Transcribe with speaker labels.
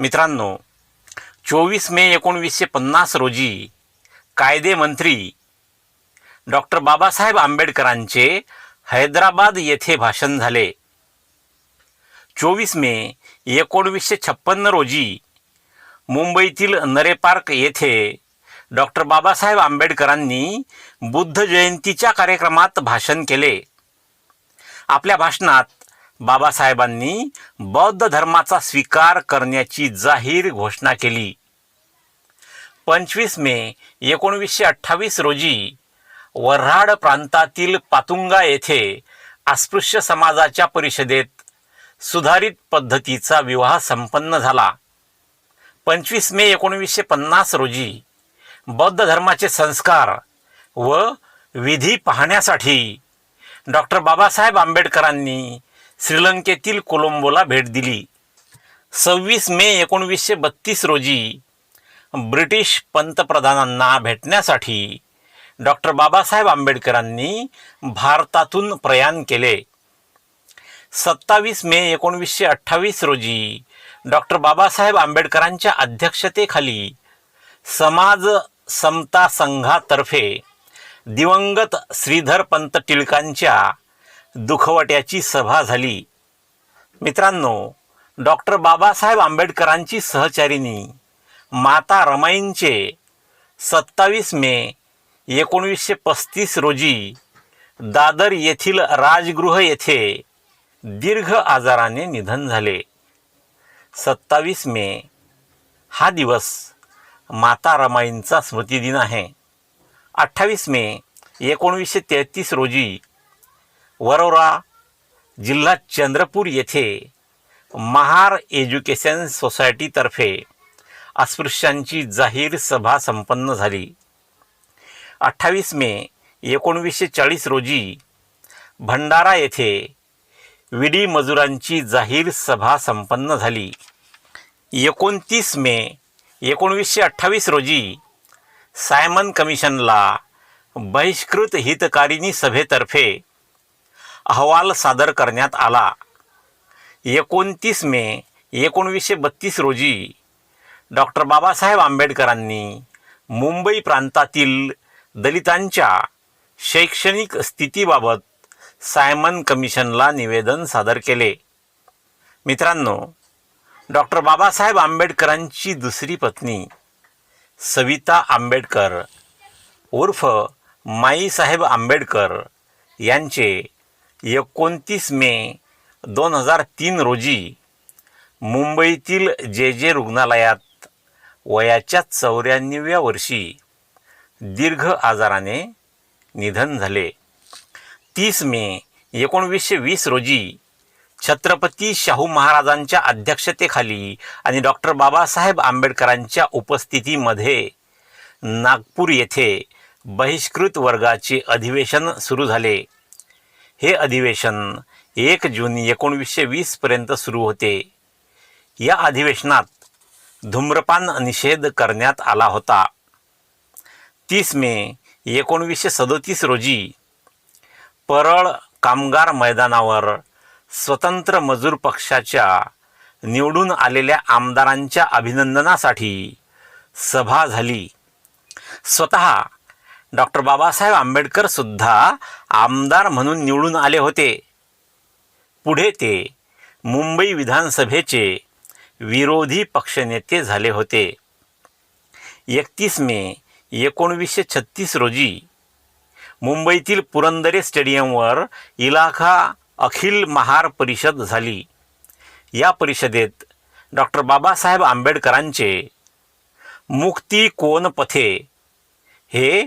Speaker 1: मित्रांनो चोवीस मे एकोणवीसशे पन्नास रोजी कायदे मंत्री डॉक्टर बाबासाहेब आंबेडकरांचे हैदराबाद येथे भाषण झाले. चोवीस मे एकोणवीसशे छप्पन्न रोजी मुंबईतील नरे पार्क येथे डॉक्टर बाबासाहेब आंबेडकरांनी बुद्ध जयंतीच्या कार्यक्रमात भाषण केले. आपल्या भाषणात बाबासाहेबांनी बौद्ध धर्माचा स्वीकार करण्याची जाहीर घोषणा केली. पंचवीस मे एकोणवीसशे अठ्ठावीस रोजी वर्हाड प्रांतातील पातुंगा येथे अस्पृश्य समाजाच्या परिषदेत सुधारित पद्धतीचा विवाह संपन्न झाला. पंचवीस मे एकोणवीसशे पन्नास रोजी बौद्ध धर्माचे संस्कार व विधी पाहण्यासाठी डॉक्टर बाबासाहेब आंबेडकरांनी श्रीलंकेतील कोलंबोला भेट दिली. सव्वीस मे एकोणवीसशे बत्तीस रोजी ब्रिटिश पंतप्रधानांना भेटण्यासाठी डॉक्टर बाबासाहेब आंबेडकरांनी भारतातून प्रयाण केले. सत्तावीस मे एकोणवीसशे अठ्ठावीस रोजी डॉक्टर बाबासाहेब आंबेडकरांच्या अध्यक्षतेखाली समाज समता संघातर्फे दिवंगत श्रीधर पंत टिळकांच्या दुखवट्याची सभा झाली. मित्रांनो डॉक्टर बाबासाहेब आंबेडकरांची सहचारिणी माता रमाईंचे सत्तावीस मे एकोणवीसशे पस्तीस रोजी दादर येथील राजगृह येथे दीर्घ आजाराने निधन झाले. सत्तावीस मे हा दिवस माता रमाईंचा स्मृतिदिन आहे. अठ्ठावीस मे एकोणवीसशे तेहतीस रोजी वरोरा जिल्हा चंद्रपूर येथे महार एज्युकेशन सोसायटीतर्फे अस्पृश्यांची जाहीर सभा संपन्न झाली. अठ्ठावीस मे एकोणवीसशे चाळीस रोजी भंडारा येथे विडी मजुरांची जाहीर सभा संपन्न झाली. एकोणतीस मे एकोणवीसशे अठ्ठावीस रोजी सायमन कमिशनला बहिष्कृत हितकारिणी सभेतर्फे अहवाल सादर करण्यात आला. एकोणतीस मे एकोणवीसशे बत्तीस रोजी डॉक्टर बाबासाहेब आंबेडकरांनी मुंबई प्रांतातील दलितांच्या शैक्षणिक स्थितीबाबत सायमन कमिशनला निवेदन सादर केले. मित्रांनो डॉक्टर बाबासाहेब आंबेडकरांची दुसरी पत्नी सविता आंबेडकर उर्फ माईसाहेब आंबेडकर यांचे एकोणतीस मे दोन हजार तीन रोजी मुंबईतील जे जे रुग्णालयात वयाच्या चौऱ्याण्णव्या वर्षी दीर्घ आजाराने निधन झाले. तीस मे एकोणवीसशे वीस रोजी छत्रपती शाहू महाराजांच्या अध्यक्षतेखाली आणि डॉक्टर बाबासाहेब आंबेडकरांच्या उपस्थितीमध्ये नागपूर येथे बहिष्कृत वर्गाचे अधिवेशन सुरू झाले. हे अधिवेशन एक जून एकोणवीसशे वीसपर्यंत सुरू होते. या अधिवेशनात धूम्रपान निषेध करण्यात आला होता. तीस मे एकोणवीसशे सदोतीस रोजी परळ कामगार मैदानावर स्वतंत्र मजूर पक्षाच्या निवडून आलेल्या आमदारांच्या अभिनंदनासाठी सभा झाली. स्वतः डॉक्टर बाबासाहेब आंबेडकर सुद्धा आमदार म्हणून निवडून आले होते. पुढे ते मुंबई विधानसभेचे विरोधी पक्षनेते झाले होते. एकतीस मे एकोणवीसशे छत्तीस रोजी मुंबईतील पुरंदरे स्टेडियमवर इलाखा अखिल महार परिषद झाली. या परिषदेत डॉक्टर बाबासाहेब आंबेडकरांचे मुक्ती कोण पथे हे